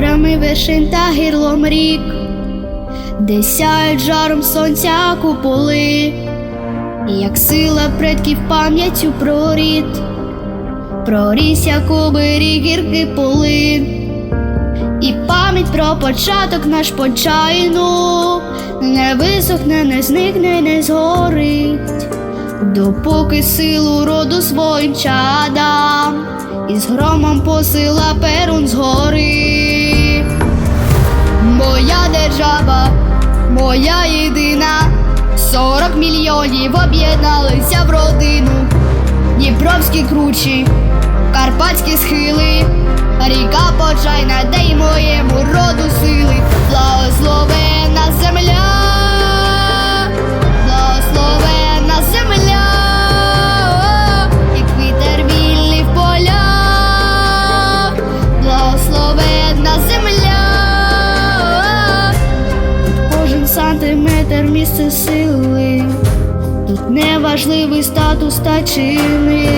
між ребрами вершин та гірлом рік, де сяють жаром сонця куполи, як сила предків пам'яттю про рід, проріс як оберіг гірки полин, і пам'ять про початок наш почайну. Не висохне, не зникне, не згорить, допоки силу роду своїм чадам, і з громом посила перун згори. Моя держава, моя єдина, сорок мільйонів об'єдналися в родину, Дніпровські кручі, Карпатські схили, ріка почайна, дай моєму роду сили, благословена земля, сантиметр місце сили. Тут не важливий статус та чини,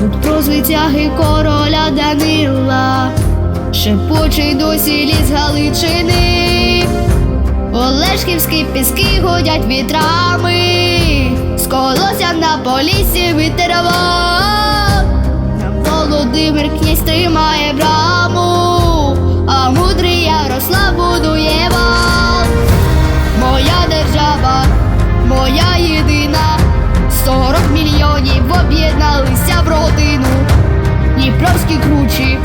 тут про звитяги короля Данила, шепоче й досі ліс Галичини, Олешківські піски годять вітрами, з колоссям на полісі вітерва, нам Володимир князь тримає об'єдналися в родину, Дніпровські кручі,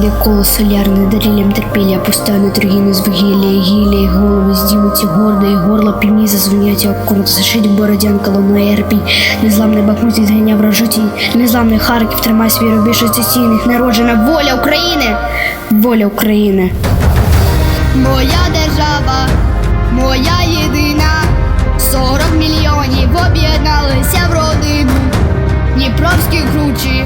Зійде коло солярне дарілям терпілля, постане торгіни з вугілля, гілля, і голови здімуться гордо, і горла півні зазвонять, як корот зашить бородянка, лунає ерпінь, незламний Бахмут зганяв рожуті, незламний Харків тримає свій рубіж оційних, народжена воля України, воля України. Моя держава, моя єдина, 40 мільйонів об'єдналися в родину, Дніпровські кручі,